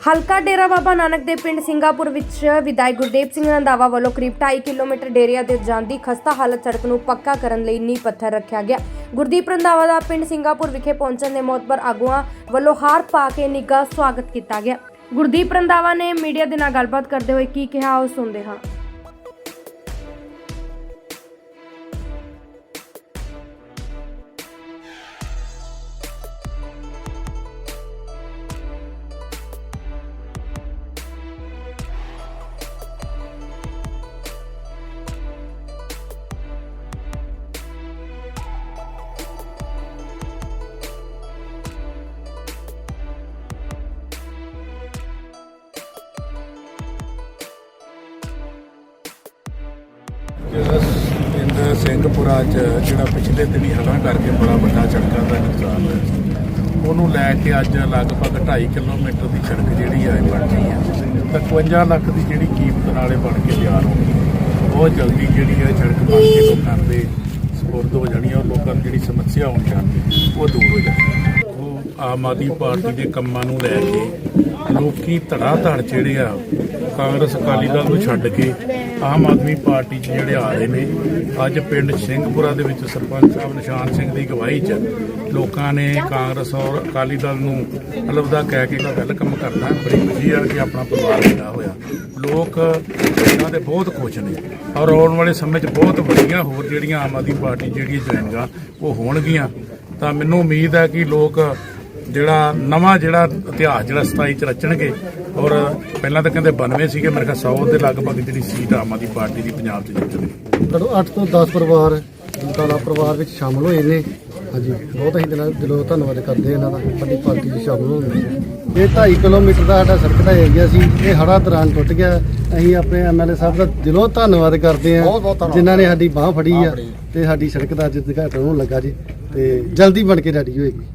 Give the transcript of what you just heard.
ਹਲਕਾ ਡੇਰਾ ਬਾਬਾ ਨਾਨਕ ਦੇ ਪਿੰਡ ਸਿੰਗਾਪੁਰ ਵਿੱਚ ਵਿਧਾਇਕ ਗੁਰਦੇਵ ਸਿੰਘ ਰੰਧਾਵਾ ਵੱਲੋਂ ਕਰੀਬ 2.5 ਕਿਲੋਮੀਟਰ ਡੇਰਿਆ ਦੇ ਜਾਂਦੀ ਖਸਤਾ ਹਾਲਤ ਸੜਕ ਨੂੰ ਪੱਕਾ ਕਰਨ ਲਈ ਨੀਂਹ ਪੱਥਰ ਰੱਖਿਆ ਗਿਆ। ਗੁਰਦੀਪ ਰੰਧਾਵਾ ਦਾ ਪਿੰਡ ਸਿੰਗਾਪੁਰ ਵਿਖੇ ਪਹੁੰਚਣ ਦੇ ਮੌਤਬਰ ਆਗੂਆਂ ਵੱਲੋਂ ਹਾਰ ਪਾ ਕੇ ਨਿੱਘਾ ਸਵਾਗਤ ਕੀਤਾ ਗਿਆ। ਗੁਰਦੀਪ ਰੰਧਾਵਾ ਨੇ ਮੀਡੀਆ ਦੇ ਨਾਲ ਗੱਲਬਾਤ ਕਰਦੇ ਹੋਏ ਕੀ ਕਿਹਾ, ਉਹ ਸੁਣਦੇ ਹਾਂ। ਜਿਹੜਾ ਪਿੰਡ ਸਿੰਘਪੁਰਾ ਚ ਜਿਹੜਾ ਪਿਛਲੇ ਦਿਨੀ ਹੜ੍ਹਾਂ ਕਰਕੇ ਬੜਾ ਵੱਡਾ ਸੜਕਾਂ ਦਾ ਨੁਕਸਾਨ ਹੋਇਆ ਉਹਨੂੰ ਲੈ ਕੇ ਅੱਜ ਲਗਭਗ 2.5 ਕਿਲੋਮੀਟਰ ਦੀ ਸੜਕ ਜਿਹੜੀ ਆ, ਇਹ ਬਣ ਗਈ ਹੈ 55 ਲੱਖ ਦੀ ਜਿਹੜੀ ਕੀਮਤ ਨਾਲੇ ਬਣ ਕੇ ਤਿਆਰ ਹੋ ਗਈ। ਬਹੁਤ ਜਲਦੀ ਜਿਹੜੀ ਹੈ ਸੜਕ ਬਣ ਕੇ ਲੋਕਾਂ ਦੇ ਸਪੁਰਦ ਹੋ ਜਾਣੀ ਹੈ ਔਰ ਲੋਕਾਂ ਨੂੰ ਜਿਹੜੀ ਸਮੱਸਿਆ ਹੋਣੀ ਆ ਉਹ ਦੂਰ ਹੋ ਜਾਣੀ ਉਹ ਆਮ ਆਦਮੀ ਪਾਰਟੀ ਦੇ ਕੰਮਾਂ ਨੂੰ ਲੈ ਕੇ ਲੋਕੀ ਧੜਾ ਧੜ ਜਿਹੜੇ ਆ, ਕਾਂਗਰਸ ਅਕਾਲੀ ਦਲ ਨੂੰ ਛੱਡ ਕੇ ਆਮ ਆਦਮੀ ਪਾਰਟੀ 'ਚ ਜਿਹੜੇ ਆ ਰਹੇ ਨੇ, ਅੱਜ ਪਿੰਡ ਸਿੰਘਪੁਰਾ ਦੇ ਵਿੱਚ ਸਰਪੰਚ ਸਾਹਿਬ ਨਿਸ਼ਾਨ ਸਿੰਘ ਦੀ ਅਗਵਾਈ 'ਚ ਲੋਕਾਂ ਨੇ ਕਾਂਗਰਸ ਔਰ ਅਕਾਲੀ ਦਲ ਨੂੰ ਅਲਵਿਦਾ ਕਹਿ ਕੇ ਵੈਲਕਮ ਕਰਨਾ ਬੜੀ ਖੁਸ਼ੀ ਆ ਕਿ ਆਪਣਾ ਪਰਿਵਾਰ ਜਿਹੜਾ ਹੋਇਆ। ਲੋਕ ਇਹਨਾਂ ਦੇ ਬਹੁਤ ਖੁਸ਼ ਨੇ ਔਰ ਆਉਣ ਵਾਲੇ ਸਮੇਂ 'ਚ ਬਹੁਤ ਵੱਡੀਆਂ ਹੋਰ ਜਿਹੜੀਆਂ ਆਮ ਆਦਮੀ ਪਾਰਟੀ ਜਿਹੜੀ ਜੁਆਇਨਗਾ ਉਹ ਹੋਣਗੀਆਂ। ਤਾਂ ਮੈਨੂੰ ਉਮੀਦ ਹੈ ਕਿ ਲੋਕ ਜਿਹੜਾ ਨਵਾਂ ਜਿਹੜਾ ਇਤਿਹਾਸ ਜਿਹੜਾ 27 ਚ ਰਚਣਗੇ ਔਰ ਪਹਿਲਾਂ ਤਾਂ ਕਹਿੰਦੇ 92 ਸੀਗੇ ਮੇਰੇ ਖਿਆਲ 100 ਦੇ ਲਗਭਗ ਜਿਹੜੀ ਸੀਟ ਆਮ ਆਦਮੀ ਪਾਰਟੀ ਦੀ ਪੰਜਾਬ 'ਚ ਜਿੱਤਣੀ ਘੱਟੋ 8 ਤੋਂ 10 ਪਰਿਵਾਰ ਦੰਤਾਲਾ ਪਰਿਵਾਰ ਵਿੱਚ ਸ਼ਾਮਲ ਹੋਏ ਨੇ। ਹਾਂਜੀ ਬਹੁਤ ਅਸੀਂ ਦਿਲਾਂ ਦਿਲੋਂ ਧੰਨਵਾਦ ਕਰਦੇ ਹਾਂ ਇਹਨਾਂ ਦਾ ਸਾਡੀ ਪਾਰਟੀ ਵਿੱਚ ਸ਼ਾਮਲ ਹੋਣ ਲਈ। ਇਹ 2.5 ਕਿਲੋਮੀਟਰ ਦਾ ਸਾਡਾ ਸੜਕ ਦਾ ਏਰੀਆ ਸੀ ਇਹ ਹੜਾ ਦੌਰਾਨ ਟੁੱਟ ਗਿਆ। ਅਸੀਂ ਆਪਣੇ ਐਮਐਲਏ ਸਾਹਿਬ ਦਾ ਦਿਲੋਂ ਧੰਨਵਾਦ ਕਰਦੇ ਹਾਂ ਜਿਨ੍ਹਾਂ ਨੇ ਸਾਡੀ ਬਾਹ ਫੜੀ ਆ ਤੇ ਸਾਡੀ ਸੜਕ ਦਾ ਅੱਜ ਉਦਘਾਟਨ ਹੋਣ ਲੱਗਾ ਜੀ। ਤੇ ਜਲਦੀ ਬਣ ਕੇ ਰੈਡੀ ਹੋਏਗੀ।